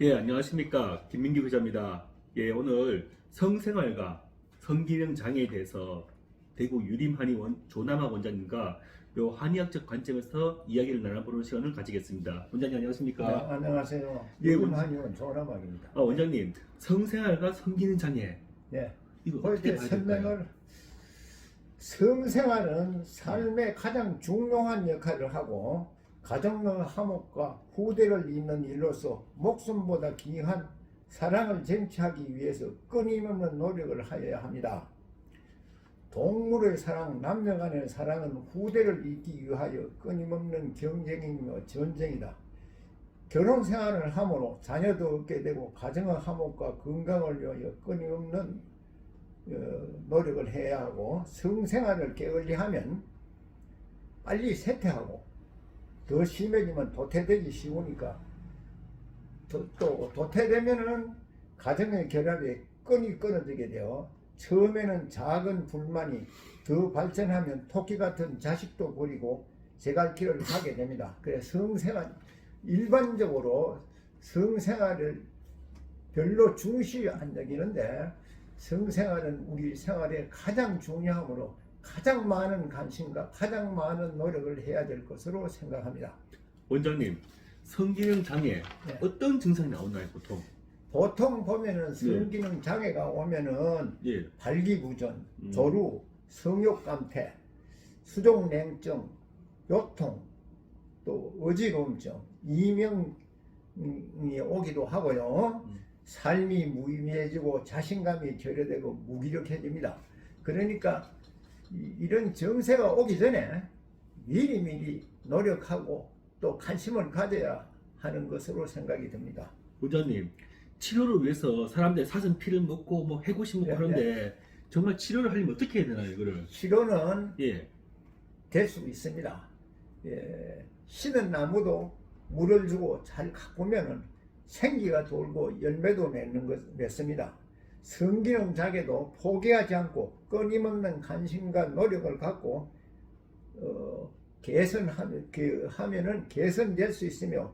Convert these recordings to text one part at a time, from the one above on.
예, 안녕하십니까. 김민규 기자입니다. 예, 오늘 성생활과 성기능 장애에 대해서 대구 유림한의원 조남학 원장님과 요 한의학적 관점에서 이야기를 나눠보는 시간을 가지겠습니다. 원장님 안녕하십니까? 네, 안녕하세요. 예, 이금 한의원 조남학입니다. 아, 원장님, 성생활과 성기능 장애 예, 이거 어떻게? 설명을 성생활은 삶의 가장 중요한 역할을 하고 가정의 화목과 후대를 잇는 일로서 목숨보다 귀한 사랑을 쟁취하기 위해서 끊임없는 노력을 하여야 합니다. 동물의 사랑, 남녀 간의 사랑은 후대를 잇기 위하여 끊임없는 경쟁이며 전쟁이다. 결혼 생활을 함으로 자녀도 얻게 되고 가정의 화목과 건강을 위하여 끊임없는 어, 노력을 해야 하고 성생활을 게을리하면 빨리 쇠퇴하고 더 심해지면 도태되기 쉬우니까 또, 또 도태되면은 가정의 결합이 끈이 끊어지게 되어 처음에는 작은 불만이 더 발전하면 토끼 같은 자식도 버리고 제갈길을 가게 됩니다. 그래서 성생활 일반적으로 성생활을 별로 중시 안 여기는데 성생활은 우리 생활에 가장 중요하므로 가장 많은 관심과 가장 많은 노력을 해야 될 것으로 생각합니다. 원장님, 성기능 장애 네. 어떤 증상이 나오나요, 보통? 보통 보면은 성기능 장애가 오면은 예, 발기부전, 음. 조루, 성욕감퇴, 수족냉증, 요통, 또 어지러움증, 이명이 오기도 하고요. 음. 삶이 무의미해지고 자신감이 결여되고 무기력해집니다. 그러니까 이- 이런 정세가 오기 전에 미리미리 노력하고 또 관심을 가져야 하는 것으로 생각이 듭니다. 원장님, 치료를 위해서 사람들이 사슴 피를 먹고 뭐 해고식 먹고 네, 그러는데 정말 치료를 하려면 어떻게 해야 되나요, 이거를? 치료는 예, 될 수 있습니다. 예, 씨는 나무도 물을 주고 잘 가꾸면은 생기가 돌고 열매도 맺는 것 맺습니다. 성기능 자개도 포기하지 않고 끊임없는 관심과 노력을 갖고 어, 개선하면 그, 하면은 개선될 수 있으며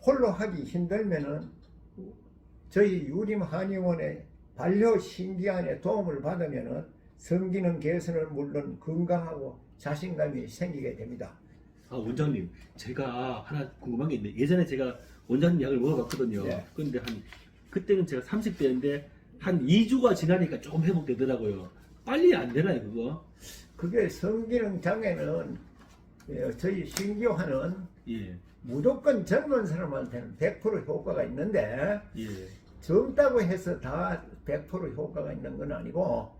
홀로 하기 힘들면은 저희 유림 한의원의 반려 신기한의 도움을 받으면은 성기능 개선은 물론 건강하고 자신감이 생기게 됩니다. 아 원장님, 제가 하나 궁금한 게 있는데 예전에 제가 원장님 약을 먹어봤거든요. 네. 그런데 한 그때는 제가 30대인데 한 2주가 지나니까 좀 회복되더라고요. 빨리 안 되나요, 그거? 그게 성기능 장애는 예, 저희 신기화는 예, 무조건 젊은 사람한테는 100% 효과가 있는데 예, 젊다고 해서 다 100% 효과가 있는 건 아니고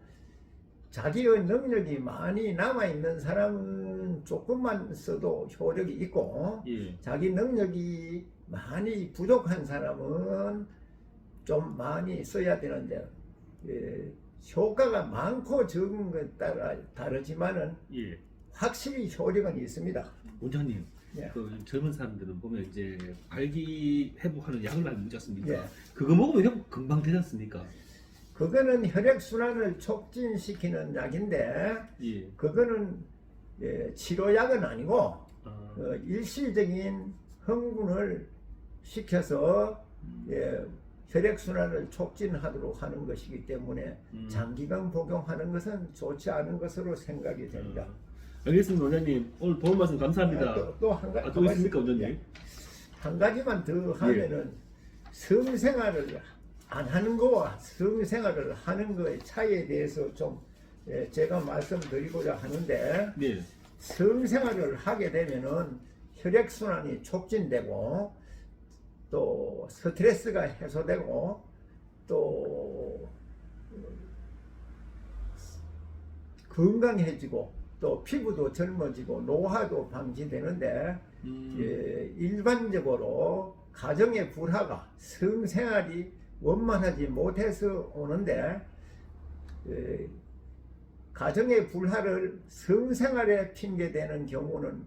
자기의 능력이 많이 남아 있는 사람은 조금만 써도 효력이 있고 예. 자기 능력이 많이 부족한 사람은 좀 많이 써야 되는데 예, 효과가 많고 적은 것에 따라 다르지만은 예. 확실히 효력은 있습니다. 원장님, 예. 그 젊은 사람들은 보면 이제 발기 회복하는 약을 많이 먹지 않습니까? 예. 그거 먹으면 회복 금방 되지 않습니까? 그거는 혈액 순환을 촉진시키는 약인데 예. 그거는 예, 치료약은 아니고 아, 어, 일시적인 흥분을 시켜서 예, 혈액 순환을 促진하도록 하는 것이기 때문에 음. 장기간 복용하는 것은 좋지 않은 것으로 생각이 됩니다. 아, 알겠습니다, 원장님. 오늘 도움 말씀 감사합니다. 또한 가지 아, 또 있습니까, 원장님? 예. 한 가지만 더 하면은 성생활을 안 하는 거와 성생활을 하는 거의 차이에 대해서 좀 예, 제가 말씀드리고자 하는데 네. 성생활을 하게 되면은 혈액 순환이 촉진되고 또 스트레스가 해소되고 또 건강해지고 또 피부도 젊어지고 노화도 방지되는데 음, 예, 일반적으로 가정의 불화가 성생활이 원만하지 못해서 오는데 예, 가정의 불화를 성생활에 핑계대는 경우는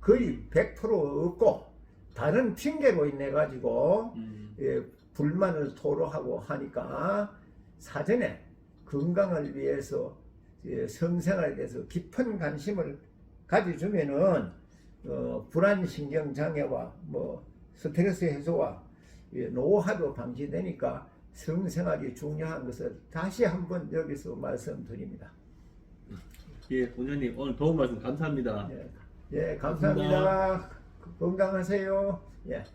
거의 100% 없고 다른 핑계로 인해 가지고 음, 예, 불만을 토로하고 하니까 사전에 건강을 위해서 예, 성생활에 대해서 깊은 관심을 가져주면은 어, 불안 신경 장애와 뭐 스트레스 해소와 이 노화도 방지되니까 성생활이 중요한 것을 다시 한번 여기서 말씀드립니다. 예, 원장님 오늘 도움 말씀 감사합니다. 예, 예 감사합니다. 건강하세요. 예.